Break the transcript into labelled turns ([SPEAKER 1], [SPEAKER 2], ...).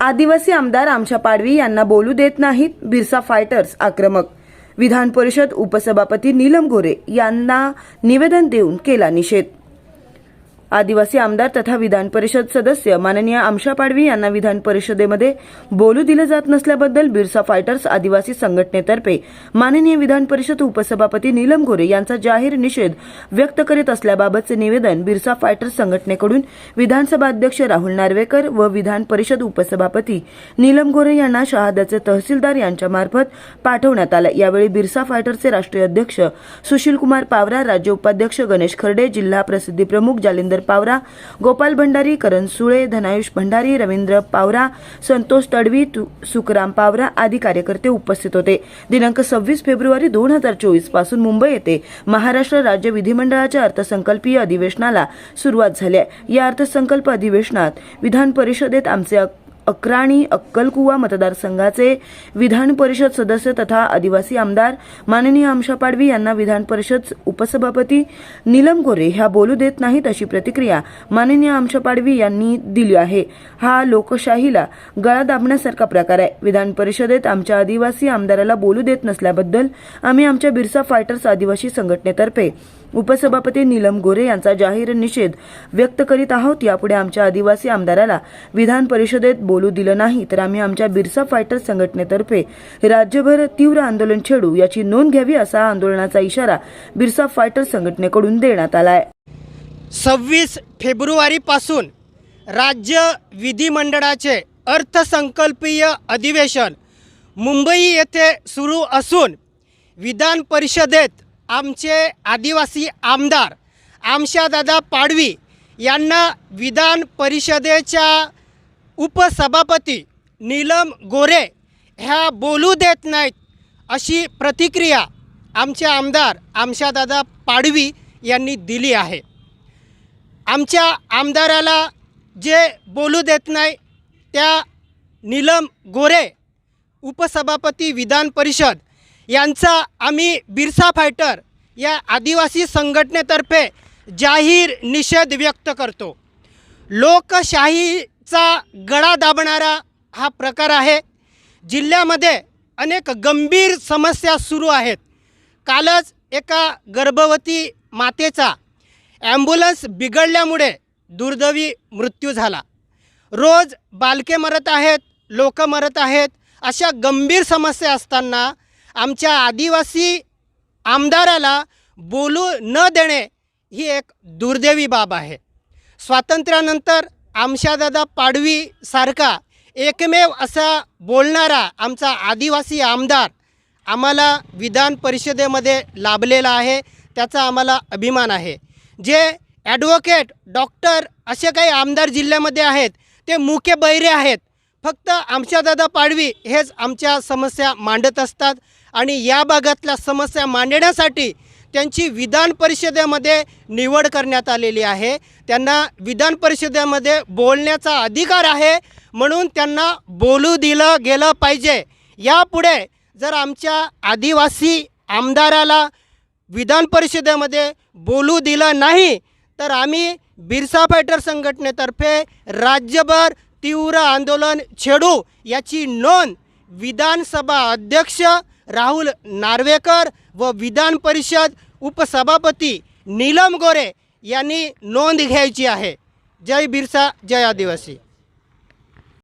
[SPEAKER 1] आदिवासी आमदार आमच्या पाडवी यांना बोलू देत नाहीत बिरसा फायटर्स आक्रमक. विधान परिषद उपसभापती नीलम गोरे यांना निवेदन देऊन केला निषेध. आदिवासी आमदार तथा विधान परिषद सदस्य माननीय आमशा पाडवी यांना विधान परिषदेमध्ये बोलू दिलं जात नसल्याबद्दल बिरसा फायटर्स आदिवासी संघटनेतर्फे माननीय विधान परिषद उपसभापती नीलम गोरे यांचा जाहीर निषेध व्यक्त करीत असल्याबाबतचे निवेदन बिरसा फायटर्स संघटनेकडून विधानसभा अध्यक्ष राहुल नार्वेकर व विधान परिषद उपसभापती नीलम गोरे यांना शहादाचे तहसीलदार यांच्यामार्फत पाठवण्यात आलं. यावेळी बिरसा फायटर्सचे राष्ट्रीय अध्यक्ष सुशीलकुमार पावरा राज्य उपाध्यक्ष गणेश खर्डे जिल्हा प्रसिद्धी प्रमुख जालिंदर पावरा गोपाल भंडारी करण सुळे धनायुष भंडारी रवींद्र पावरा संतोष तडवी तु- सुखराम पावरा आदी कार्यकर्ते उपस्थित होते. दिनांक सव्वीस फेब्रुवारी दोन हजार चोवीसपासून मुंबई येथे महाराष्ट्र राज्य विधिमंडळाच्या अर्थसंकल्पीय अधिवेशनाला सुरुवात झाली आहे. या अर्थसंकल्प अधिवेशनात विधान परिषदेत आमचे अक्राणी अक्कलकुवा मतदारसंघाचे विधान परिषद सदस्य तथा आदिवासी आमदार माननीय आमशा पाडवी यांना विधान परिषद उपसभापती नीलम गोरे ह्या बोलू देत नाहीत अशी प्रतिक्रिया माननीय आमशा पाडवी यांनी दिली आहे. हा लोकशाहीला गळा दाबण्यासारखा प्रकार आहे. विधान परिषदेत आमच्या आदिवासी आमदाराला बोलू देत नसल्याबद्दल आम्ही आमच्या बिरसा फायटर्स आदिवासी संघटनेतर्फे उपसभापती नीलम गोरे यांचा जाहीर निषेध व्यक्त करीत आहोत. यापुढे आमच्या आदिवासी आमदाराला विधान परिषदेत बोलू दिलं नाही तर आम्ही आमच्या बिरसा फायटर्स संघटनेतर्फे राज्यभर तीव्र आंदोलन छेडू याची नोंद घ्यावी असा आंदोलनाचा इशारा बिरसा फायटर्स संघटनेकडून देण्यात आला आहे
[SPEAKER 2] सव्वीस फेब्रुवारीपासून राज्य विधिमंडळाचे अर्थसंकल्पीय अधिवेशन मुंबई येथे सुरू असून विधान परिषदेत आमचे आदिवासी आमदार आमशादादा पाडवी यांना विधान परिषदेच्या उपसभापती नीलम गोरे ह्या बोलू देत नाहीत अशी प्रतिक्रिया आमचे आमदार आमशादादा पाडवी यांनी दिली आहे. आमच्या आमदाराला जे बोलू देत नाही त्या नीलम गोरे उपसभापती विधान परिषद यांचा आम्ही बिरसा फायटर या आदिवासी संघटनेतर्फे जाहीर निषेध व्यक्त करतो. लोकशाहीचा गळा दाबणारा हा प्रकार आहे. जिल्ह्यामध्ये अनेक गंभीर समस्या सुरू आहेत. कालच एका गर्भवती मातेचा ॲम्ब्युलन्स बिघडल्यामुळे दुर्दैवी मृत्यू झाला. रोज बालके मरत आहेत लोक मरत आहेत अशा गंभीर समस्या असताना आमच्या आदिवासी आमदाराला बोलू न देणे ही एक दुर्दैवी बाब आहे. स्वातंत्र्यानंतर आमशादादा पाडवीसारखा एकमेव असा बोलणारा आमचा आदिवासी आमदार आम्हाला विधान परिषदेमध्ये लाभलेला आहे त्याचा आम्हाला अभिमान आहे. जे ॲडव्होकेट डॉक्टर असे काही आमदार जिल्ह्यामध्ये आहेत ते मुके बैरे आहेत. फक्त आमच्या दादा पाडवी हेच आमच्या समस्या मांडत असतात. आणि या भागातल्या समस्या मांडण्यासाठी त्यांची विधान परिषदेमध्ये निवड करण्यात आलेली आहे. त्यांना विधान परिषदेमध्ये बोलण्याचा अधिकार आहे म्हणून त्यांना बोलू दिलं गेलं पाहिजे. यापुढे जर आमच्या आदिवासी आमदाराला विधान परिषदेमध्ये बोलू दिलं नाही तर आम्ही बिरसा फायटर संघटनेतर्फे राज्यभर तीव्र आंदोलन छेडू याची नोंद विधानसभा अध्यक्ष राहुल नार्वेकर व विधान परिषद उपसभापती नीलम गोरे यांनी नोंद घ्यायची आहे. जय बिरसा जय आदिवासी.